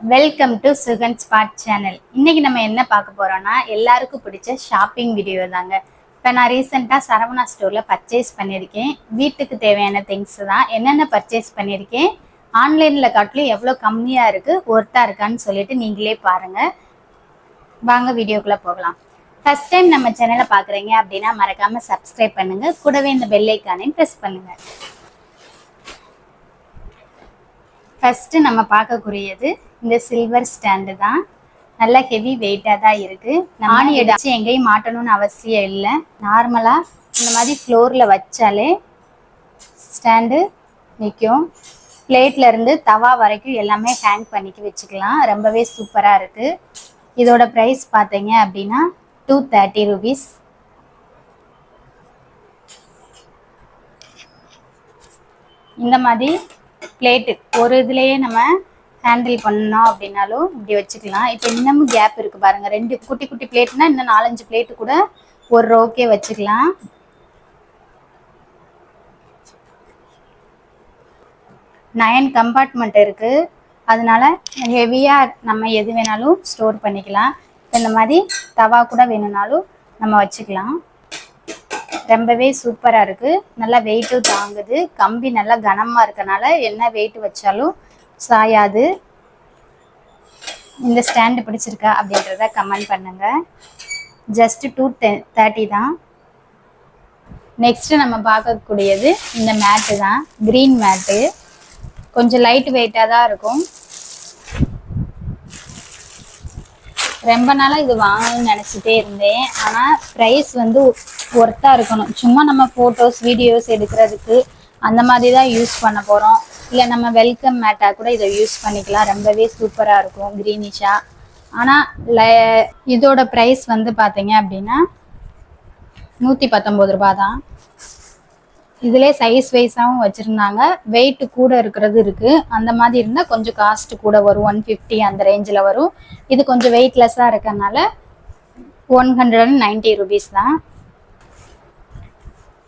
Welcome to Sugan spot channel இன்னைக்கு நம்ம என்ன பார்க்க போறோம்னா எல்லாருக்கும் பிடிச்ச ஷாப்பிங் வீடியோ தாங்க. இப்போ நான் ரீசெண்டாக சரவணா ஸ்டோரில் பர்ச்சேஸ் பண்ணியிருக்கேன். வீட்டுக்கு தேவையான திங்ஸ் தான். என்னென்ன பர்ச்சேஸ் பண்ணியிருக்கேன்? ஆன்லைனில் காட்டிலும் எவ்வளோ கம்மியாக இருக்குது ஒர்த்தாக இருக்கான்னு சொல்லிட்டு நீங்களே பாருங்கள் வாங்க வீடியோக்குள்ளே போகலாம். ஃபர்ஸ்ட் டைம் நம்ம சேனலை பார்க்குறீங்க அப்படின்னா மறக்காமல் சப்ஸ்கிரைப் பண்ணுங்கள் கூடவே இந்த பெல்லைக்கானையும் ப்ரெஸ் பண்ணுங்கள் ஃபஸ்ட்டு நம்ம பார்க்கக்கூடியது இந்த சில்வர் ஸ்டாண்டு தான். நல்ல ஹெவி வெயிட்டாக தான் இருக்குது நானி அடிச்சு எங்கேயும் மாட்டணும்னு அவசியம் இல்லை. நார்மலாக இந்த மாதிரி ஃப்ளோரில் வச்சாலே ஸ்டாண்டு நிற்கும் பிளேட்ல இருந்து தவா வரைக்கும் எல்லாமே ஹேங் பண்ணிக்க வச்சுக்கலாம். ரொம்பவே சூப்பராக இருக்குது இதோட ப்ரைஸ் பார்த்தீங்க அப்படின்னா டூ தேர்ட்டி ருபீஸ் இந்த மாதிரி பிளேட்டு ஒரு இதுலேயே நம்ம ஹேண்டில் பண்ணோம் அப்படின்னாலும் இப்படி வச்சுக்கலாம். இப்போ இன்னமும் கேப் இருக்குது பாருங்கள் ரெண்டு குட்டி குட்டி பிளேட்னா இன்னும் நாலஞ்சு பிளேட்டு கூட ஒரு ரோக்கே வச்சுக்கலாம். நயன் கம்பார்ட்மெண்ட் இருக்குது அதனால ஹெவியாக நம்ம எது வேணாலும் ஸ்டோர் பண்ணிக்கலாம். இந்த மாதிரி தவா கூட வேணும்னாலும் நம்ம வச்சுக்கலாம். ரொம்பவே சூப்பராக இருக்குது நல்லா வெயிட்டும் தாங்குது. கம்பி நல்லா கனமாக இருக்கனால என்ன வெயிட் வச்சாலும் சாயாது. இந்த ஸ்டாண்டு பிடிச்சிருக்கா அப்படின்றத கமெண்ட் பண்ணுங்கள் ஜஸ்ட் டூ டெ தேர்ட்டி தான். நெக்ஸ்ட்டு நம்ம பார்க்கக்கூடியது இந்த மேட்டு தான். க்ரீன் மேட்டு கொஞ்சம் லைட் வெயிட்டாக தான் இருக்கும். ரொம்ப நாளாக இது வாங்கணும்னு நினச்சிட்டே இருந்தேன். ஆனால் ப்ரைஸ் வந்து ஒர்த்தாக இருக்கணும். சும்மா நம்ம ஃபோட்டோஸ் வீடியோஸ் எடுக்கிறதுக்கு அந்த மாதிரி தான் யூஸ் பண்ண போகிறோம் இல்லை நம்ம வெல்கம் மேட்டாக கூட இதை யூஸ் பண்ணிக்கலாம். ரொம்பவே சூப்பராக இருக்கும் க்ரீனிஷாக ஆனால் இதோட ப்ரைஸ் வந்து பார்த்தீங்க அப்படின்னா நூற்றி பத்தொம்போது ரூபா தான் இதிலே சைஸ் வைஸாகவும் வச்சுருந்தாங்க. வெயிட் கூட இருக்கிறது இருக்குது அந்த மாதிரி இருந்தால் கொஞ்சம் காஸ்ட் கூட வரும். ஒன் ஃபிஃப்டி அந்த ரேஞ்சில் வரும். இது கொஞ்சம் வெயிட்லெஸ்ஸாக இருக்கறனால one hundred and ninety rupees தான்.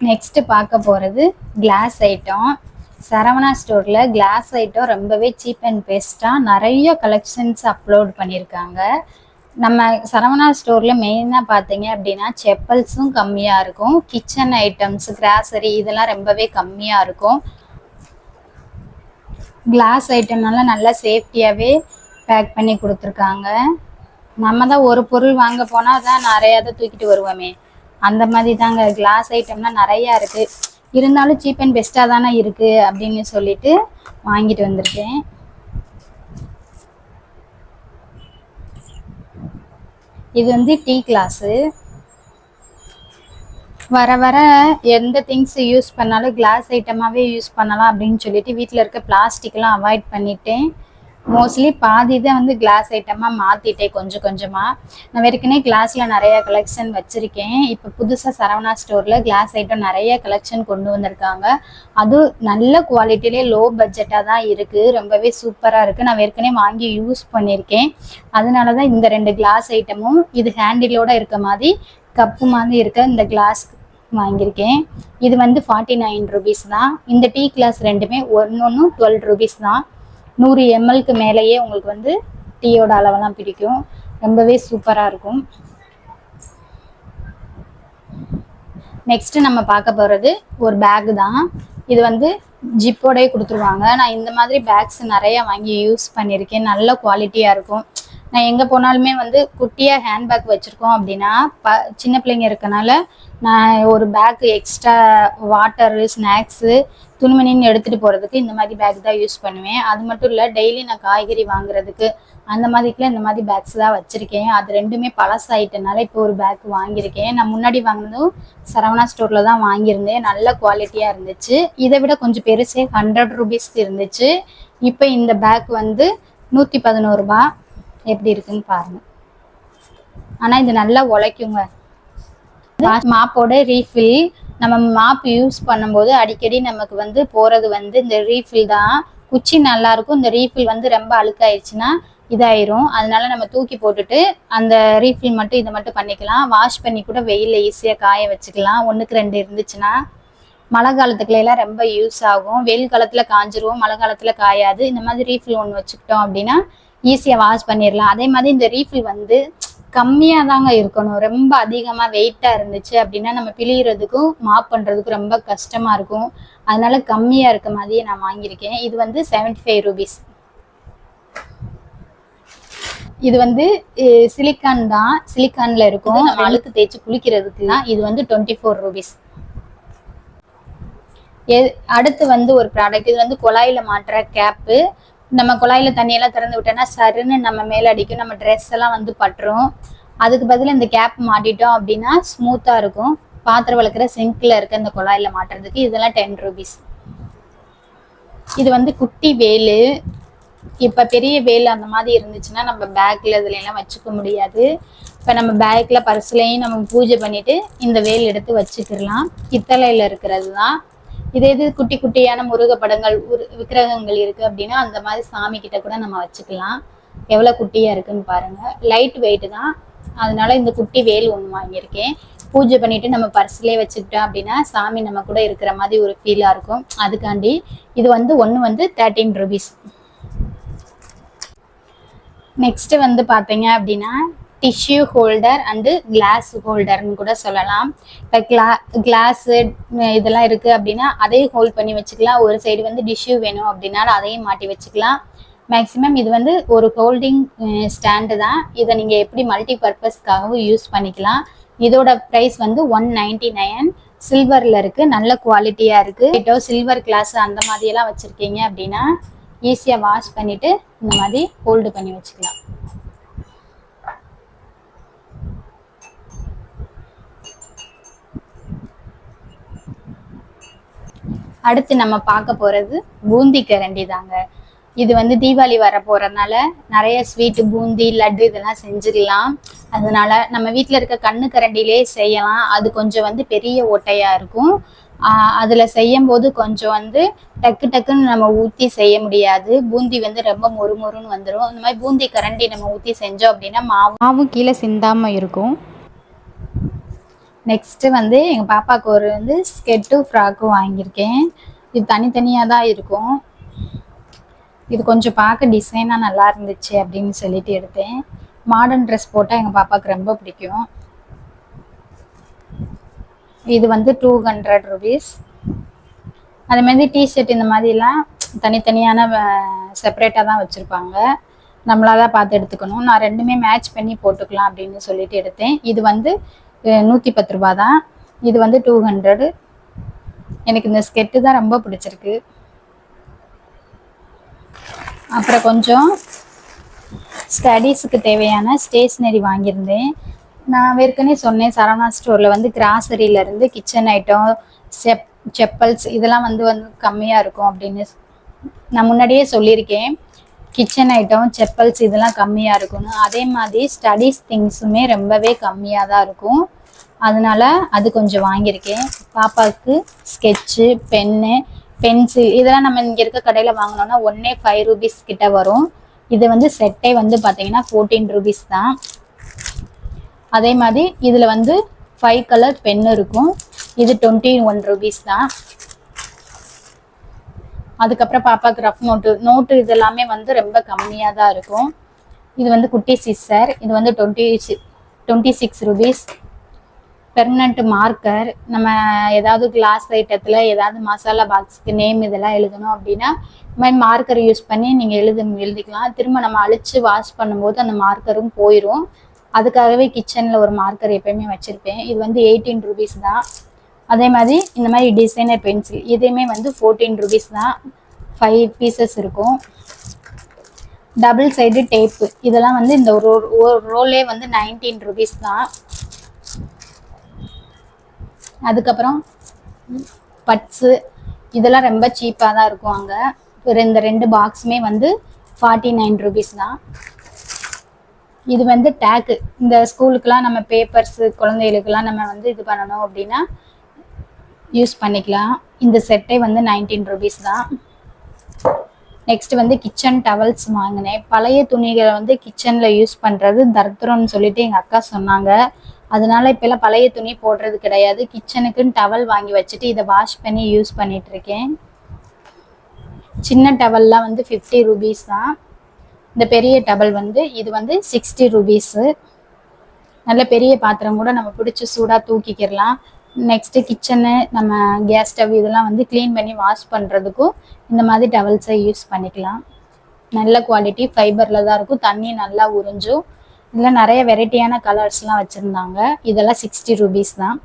நெக்ஸ்ட்டு பார்க்க போகிறது கிளாஸ் ஐட்டம் சரவணா ஸ்டோரில் கிளாஸ் ஐட்டம் ரொம்பவே சீப் அண்ட் பெஸ்ட்டாக நிறைய கலெக்ஷன்ஸ் அப்லோட் பண்ணியிருக்காங்க. நம்ம சரவணா ஸ்டோரில் மெயினாக பார்த்தீங்க அப்படின்னா செப்பல்ஸும் கம்மியாக இருக்கும். கிச்சன் ஐட்டம்ஸ் கிராசரி இதெல்லாம் ரொம்பவே கம்மியாக இருக்கும். கிளாஸ் ஐட்டம்னால நல்லா சேஃப்டியாகவே பேக் பண்ணி கொடுத்துருக்காங்க. நம்ம தான் ஒரு பொருள் வாங்க போனால் தான் நிறையா தான் தூக்கிட்டு வருவோமே. அந்த மாதிரி தாங்க கிளாஸ் ஐட்டம்லாம் நிறையா இருக்குது இருந்தாலும் சீப் அண்ட் பெஸ்ட்டாக தானே இருக்குது அப்படின்னு சொல்லிட்டு வாங்கிட்டு வந்திருக்கேன். இது வந்து டீ கிளாஸு வர வர எந்த திங்ஸ் யூஸ் பண்ணாலும் கிளாஸ் ஐட்டமாகவே யூஸ் பண்ணலாம் அப்படின்னு சொல்லிட்டு வீட்டில் இருக்க பிளாஸ்டிக்லாம் அவாய்ட் பண்ணிட்டேன். மோஸ்ட்லி பாதி தான் வந்து கிளாஸ் ஐட்டமாக மாற்றிட்டேன் கொஞ்சம் கொஞ்சமாக நான் வரைக்குனே கிளாஸில் நிறைய கலெக்ஷன் வச்சுருக்கேன். இப்போ புதுசாக சரவணா ஸ்டோரில் கிளாஸ் ஐட்டம் நிறைய கலெக்ஷன் கொண்டு வந்திருக்காங்க. அதுவும் நல்ல குவாலிட்டிலே லோ பட்ஜெட்டாக தான் இருக்குது ரொம்பவே சூப்பராக இருக்குது நான் ஏற்கனவே வாங்கி யூஸ் பண்ணியிருக்கேன் அதனால தான் இந்த ரெண்டு கிளாஸ் ஐட்டமும் இது ஹேண்டிலோட இருக்க மாதிரி கப்பு மாதிரி இருக்க இந்த கிளாஸ் வாங்கியிருக்கேன். இது வந்து ஃபார்ட்டி நைன் ருபீஸ் தான். இந்த டீ கிளாஸ் ரெண்டுமே ஒன்று ஒன்று டுவெல் ருபீஸ் தான். நூறு எம்எல்க்கு மேலேயே உங்களுக்கு வந்து டீயோட அளவெல்லாம் பிடிக்கும். ரொம்பவே சூப்பராக இருக்கும். நெக்ஸ்ட்டு நம்ம பார்க்க போகிறது ஒரு பேக் தான். இது வந்து ஜிப்போடையே கொடுத்துருவாங்க. நான் இந்த மாதிரி பேக்ஸ் நிறைய வாங்கி யூஸ் பண்ணியிருக்கேன். நல்ல குவாலிட்டியாக இருக்கும். நான் எங்கே போனாலுமே வந்து குட்டியாக ஹேண்ட்பேக் வச்சுருக்கோம் அப்படின்னா ப சின்ன பிள்ளைங்க இருக்கனால நான் ஒரு பேக் எக்ஸ்ட்ரா வாட்டரு ஸ்நாக்ஸு துணிமணின்னு எடுத்துகிட்டு போகிறதுக்கு இந்த மாதிரி பேக் தான் யூஸ் பண்ணுவேன். அது மட்டும் இல்லை டெய்லி நான் காய்கறி வாங்குறதுக்கு அந்த மாதிரிக்குலாம் இந்த மாதிரி பேக்ஸ் தான் வச்சுருக்கேன். அது ரெண்டுமே பழசாயிட்டனால இப்போ ஒரு பேக் வாங்கியிருக்கேன். நான் முன்னாடி வாங்கினதும் சரவணா ஸ்டோரில் தான் வாங்கியிருந்தேன். நல்ல குவாலிட்டியாக இருந்துச்சு. இதை விட கொஞ்சம் பெருசே ஹண்ட்ரட் ருபீஸ்க்கு இருந்துச்சு. இப்போ இந்த பேக் வந்து நூற்றி பதினோருபா எப்படி இருக்குன்னு பாருங்கள் ஆனால் இது நல்லா உழைக்குங்க. மாப்போட ரீஃபில் நம்ம மாப் யூஸ் பண்ணும்போது அடிக்கடி நமக்கு வந்து போகிறது வந்து இந்த ரீஃபில் தான். குச்சி நல்லா இருக்கும். இந்த ரீஃபில் வந்து ரொம்ப அழுக்காயிருச்சுன்னா இதாயிரும். அதனால நம்ம தூக்கி போட்டுட்டு அந்த ரீஃபில் மட்டும் இதை மட்டும் பண்ணிக்கலாம். வாஷ் பண்ணி கூட வெயிலில் ஈஸியாக காய வச்சுக்கலாம். ஒன்றுக்கு ரெண்டு இருந்துச்சுன்னா மழை காலத்துக்குள்ள எல்லாம் ரொம்ப யூஸ் ஆகும். வெயில் காலத்தில் காஞ்சிரும். மழை காலத்தில் காயாது. இந்த மாதிரி ரீஃபில் ஒன்று வச்சுக்கிட்டோம் அப்படின்னா ஈஸியாக வாஷ் பண்ணிடலாம் அதே மாதிரி இந்த ரீஃபில் வந்து கம்மியாக தாங்க இருக்கணும். ரொம்ப அதிகமாக வெயிட்டாக இருந்துச்சு அப்படின்னா நம்ம பிழியறதுக்கும் மாப் பண்ணுறதுக்கும் ரொம்ப கஷ்டமாக இருக்கும். அதனால கம்மியாக இருக்க மாதிரியே நான் வாங்கியிருக்கேன். இது வந்து செவன்ட்டி ஃபைவ் ருபீஸ் இது வந்து சிலிக்கான் தான். சிலிக்கான்ல இருக்கும். நம்ம அழுக்கு தேய்ச்சி குளிக்கிறதுக்கு தான் இது வந்து டுவெண்ட்டி ஃபோர் ருபீஸ் அடுத்து வந்து ஒரு ப்ராடக்ட் இது வந்து குழாயில மாட்டுற கேப்பு நம்ம குழாயில தண்ணியெல்லாம் திறந்து விட்டோம்னா சருன்னு நம்ம மேல அடிக்கும். நம்ம ட்ரெஸ் எல்லாம் வந்து பட்டுரும். அதுக்கு பதிலா இந்த கேப் மாட்டிட்டோம் அப்படின்னா ஸ்மூத்தா இருக்கும். பாத்திரம் வளர்க்குற சிங்க்ல இருக்க இந்த குழாயில மாட்டுறதுக்கு இதெல்லாம் டென் ருபீஸ் இது வந்து குட்டி வேலு. இப்ப பெரிய வேல் அந்த மாதிரி இருந்துச்சுன்னா நம்ம பேக்ல இதுல எல்லாம் வச்சுக்க முடியாது. இப்ப நம்ம பேக்ல பர்ஸ்லயும் நம்ம பூஜை பண்ணிட்டு இந்த வேல் எடுத்து வச்சுக்கிடலாம். பித்தளையில இருக்கிறது தான் இதே இது குட்டி குட்டியான முருக படங்கள் விக்கிரகங்கள் இருக்கு அப்படின்னா அந்த மாதிரி சாமி கிட்ட கூட நம்ம வச்சுக்கலாம். எவ்வளவு குட்டியா இருக்குன்னு பாருங்க. லைட் வெயிட் தான். அதனால இந்த குட்டி வேல் ஒன்று வாங்கியிருக்கேன். பூஜை பண்ணிட்டு நம்ம பர்ஸ்லயே வச்சுக்கிட்டோம் அப்படின்னா சாமி நம்ம கூட இருக்கிற மாதிரி ஒரு ஃபீலா இருக்கும். அதுக்காண்டி இது வந்து ஒன்று வந்து தேர்ட்டீன் ருபீஸ் நெக்ஸ்ட் வந்து பார்த்தீங்க அப்படின்னா டிஷ்யூ ஹோல்டர் அண்டு கிளாஸ் ஹோல்டர்னு கூட சொல்லலாம். இப்போ கிளா கிளாஸு இதெல்லாம் இருக்குது அப்படின்னா அதையும் ஹோல்ட் பண்ணி வச்சுக்கலாம். ஒரு சைடு வந்து டிஷ்யூ வேணும் அப்படின்னாலும் அதையும் மாட்டி வச்சுக்கலாம். மேக்ஸிமம் இது வந்து ஒரு ஹோல்டிங் ஸ்டாண்டு தான். இதை நீங்கள் எப்படி மல்டி பர்பஸ்க்காகவும் யூஸ் பண்ணிக்கலாம். இதோட ப்ரைஸ் வந்து ஒன் நைன்டி நைன் சில்வரில் இருக்குது நல்ல குவாலிட்டியாக இருக்குது இப்போ சில்வர் கிளாஸ் அந்த மாதிரியெல்லாம் வச்சுருக்கீங்க அப்படின்னா ஈஸியாக வாஷ் பண்ணிவிட்டு இந்த மாதிரி ஹோல்டு பண்ணி வச்சுக்கலாம். அடுத்து நம்ம பார்க்க போறது பூந்தி கரண்டி தாங்க. இது வந்து தீபாவளி வர போறதுனால நிறைய ஸ்வீட் பூந்தி லட்டு இதெல்லாம் செஞ்சிடலாம் அதனால நம்ம வீட்டில் இருக்க கண்ணு கரண்டிலே செய்யலாம். அது கொஞ்சம் வந்து பெரிய ஓட்டையா இருக்கும். அதில் செய்யும் போது கொஞ்சம் வந்து டக்கு டக்குன்னு நம்ம ஊற்றி செய்ய முடியாது. பூந்தி வந்து ரொம்ப மொறு மொறுன்னு வந்துடும் இந்த மாதிரி பூந்தி கரண்டி நம்ம ஊற்றி செஞ்சோம் அப்படின்னா மாவு மாவும் கீழே சிந்தாமல் இருக்கும். நெக்ஸ்ட்டு வந்து எங்கள் பாப்பாவுக்கு ஒரு வந்து ஸ்கெட்டும் ஃப்ராக்கும் வாங்கியிருக்கேன். இது தனித்தனியாக தான் இருக்கும். இது கொஞ்சம் பார்க்க டிசைனாக நல்லா இருந்துச்சு அப்படின்னு சொல்லிட்டு எடுத்தேன். மாடர்ன் ட்ரெஸ் போட்டால் எங்கள் பாப்பாவுக்கு ரொம்ப பிடிக்கும். இது வந்து டூ ஹண்ட்ரட் ருபீஸ் அது மாதிரி டிஷர்ட் இந்த மாதிரிலாம் தனித்தனியான செப்பரேட்டாக தான் வச்சுருப்பாங்க. நம்மளாக தான் பார்த்து எடுத்துக்கணும். நான் ரெண்டுமே மேட்ச் பண்ணி போட்டுக்கலாம் அப்படின்னு சொல்லிட்டு எடுத்தேன். இது வந்து நூற்றி பத்து ரூபா தான் இது வந்து டூ ஹண்ட்ரடு எனக்கு இந்த ஸ்கெட்டு தான் ரொம்ப பிடிச்சிருக்கு. அப்புறம் கொஞ்சம் ஸ்டடீஸுக்கு தேவையான ஸ்டேஷ்னரி வாங்கியிருந்தேன். நான் ஏற்கனவே சொன்னேன் சரவணா ஸ்டோரில் வந்து கிராசரியிலேருந்து கிச்சன் ஐட்டம் செப் செப்பல்ஸ் இதெல்லாம் வந்து வந்து கம்மியாக இருக்கும் அப்படின்னு நான் முன்னாடியே சொல்லியிருக்கேன். கிச்சன் ஐட்டம் செப்பல்ஸ் இதெல்லாம் கம்மியாக இருக்கணும். அதே மாதிரி ஸ்டடீஸ் திங்ஸுமே ரொம்பவே கம்மியாக தான் இருக்கும். அதனால அது கொஞ்சம் வாங்கியிருக்கேன். பாப்பாவுக்கு ஸ்கெட்சு பென்னு பென்சில் இதெல்லாம் நம்ம இங்கே இருக்க கடையில் வாங்கினோம்னா ஒன்னே ஃபைவ் ருபீஸ் கிட்ட வரும். இது வந்து செட்டே வந்து பார்த்தீங்கன்னா ஃபோர்டீன் ருபீஸ் தான். அதே மாதிரி இதில் வந்து ஃபைவ் கலர் பென் இருக்கும். இது டுவெண்ட்டி ஒன் ருபீஸ் தான். அதுக்கப்புறம் பாப்பாவுக்கு ரஃப் நோட்டு நோட்டு இதெல்லாமே வந்து ரொம்ப கம்மியாக தான் இருக்கும். இது வந்து குட்டி சிஸ்டர் இது வந்து twenty twenty six rupees permanent marker நம்ம ஏதாவது கிளாஸ் ஐட்டத்தில் ஏதாவது மசாலா பாக்ஸுக்கு நேம் இதெல்லாம் எழுதணும் அப்படின்னா இந்த மாதிரி மார்க்கர் யூஸ் பண்ணி நீங்கள் எழுத எழுதிக்கலாம். திரும்ப நம்ம அழிச்சு வாஷ் பண்ணும்போது அந்த மார்க்கரும் போயிடும் அதுக்காகவே கிச்சனில் ஒரு மார்க்கர் எப்பயுமே வச்சுருப்பேன். இது வந்து எயிட்டீன் ருபீஸ் தான். அதே மாதிரி இந்த மாதிரி டிசைனர் பென்சில் இதையுமே வந்து ஃபோர்டீன் ருபீஸ் தான். ஃபைவ் பீசஸ் இருக்கும். டபுள் சைடு டேப்பு இதெல்லாம் வந்து இந்த ஒரு ஒரு ரோலே வந்து நைன்டீன் ருபீஸ் தான். அதுக்கப்புறம் பட்ஸு. இதெல்லாம் ரொம்ப சீப்பாக தான் இருக்கும் அங்கே. ஒரு இந்த ரெண்டு பாக்ஸுமே வந்து ஃபார்ட்டி நைன் ருபீஸ் தான். இது வந்து டேக்கு இந்த ஸ்கூலுக்கெலாம் நம்ம பேப்பர்ஸு குழந்தைகளுக்கெல்லாம் நம்ம வந்து இது பண்ணணும் அப்படின்னா யூஸ் பண்ணிக்கலாம். இந்த செட்டே வந்து நைன்டீன் ருபீஸ் தான். நெக்ஸ்ட் வந்து கிச்சன் டவல்ஸ் வாங்கினேன். பழைய துணிகளை வந்து கிச்சனில் யூஸ் பண்ணுறது தர்த்தரம்னு சொல்லிட்டு எங்கள் அக்கா சொன்னாங்க. அதனால இப்போல்லாம் பழைய துணி போடுறது கிடையாது. கிச்சனுக்குன்னு டவல் வாங்கி வச்சுட்டு இதை வாஷ் பண்ணி யூஸ் பண்ணிட்டு இருக்கேன். சின்ன டவல்லாம் வந்து ஃபிஃப்டி ருபீஸ் தான். இந்த பெரிய டவல் வந்து இது வந்து சிக்ஸ்டி ருபீஸு நல்ல பெரிய பாத்திரம் கூட நம்ம பிடிச்சி சூடாக தூக்கிக்கிடலாம். நெக்ஸ்ட்டு கிச்சனு நம்ம கேஸ் ஸ்டவ் இதெல்லாம் வந்து க்ளீன் பண்ணி வாஷ் பண்ணுறதுக்கும் இந்த மாதிரி டவல்ஸை யூஸ் பண்ணிக்கலாம். நல்ல குவாலிட்டி ஃபைபரில் தான் இருக்கும். தண்ணி நல்லா உறிஞ்சும். இதில் நிறைய வெரைட்டியான கலர்ஸ்லாம் வச்சுருந்தாங்க. இதெல்லாம் சிக்ஸ்டி ருபீஸ் தான்.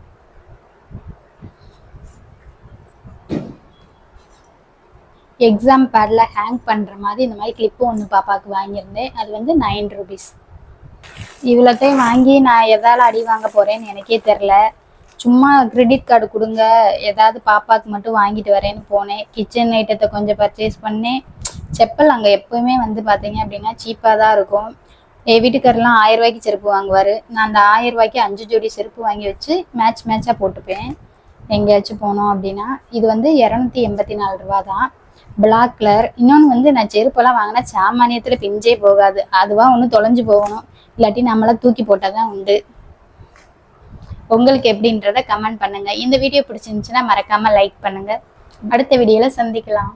எக்ஸாம் பேடில் ஹேங் பண்ணுற மாதிரி இந்த மாதிரி கிளிப்பு ஒன்று பாப்பாவுக்கு வாங்கியிருந்தேன். அது வந்து நைன் ருபீஸ் இவ்வளோத்தையும் வாங்கி நான் எதால் அடி வாங்க போகிறேன்னு எனக்கே தெரில. சும்மா கிரெடிட் கார்டு கொடுங்க. ஏதாவது பாப்பாவுக்கு மட்டும் வாங்கிட்டு வரேன்னு போனேன். கிச்சன் ஐட்டத்தை கொஞ்சம் பர்ச்சேஸ் பண்ணேன். செப்பல் அங்கே எப்போவுமே வந்து பார்த்தீங்க அப்படின்னா சீப்பாக தான் இருக்கும். என் வீட்டுக்காரெலாம் ஆயிரம் ரூபாய்க்கு செருப்பு வாங்குவார். நான் அந்த ஆயிரம் ரூபாய்க்கு அஞ்சு ஜோடி செருப்பு வாங்கி வச்சு மேட்ச் மேட்சாக போட்டுப்பேன். எங்கேயாச்சும் போனோம் அப்படின்னா இது வந்து இரநூத்தி எண்பத்தி நாலு ரூபா தான். பிளாக் கலர் இன்னொன்று வந்து நான் செருப்பெல்லாம் வாங்கினா சாமானியத்தில் பிஞ்சே போகாது. அதுவாக ஒன்று தொலைஞ்சு போகணும். இல்லாட்டி நம்மளாம் தூக்கி போட்டால் தான் உண்டு. உங்களுக்கு எப்படின்றத கமெண்ட் பண்ணுங்க. இந்த வீடியோ பிடிச்சிருந்துச்சுன்னா மறக்காம லைக் பண்ணுங்க. அடுத்த வீடியோல சந்திக்கலாம்.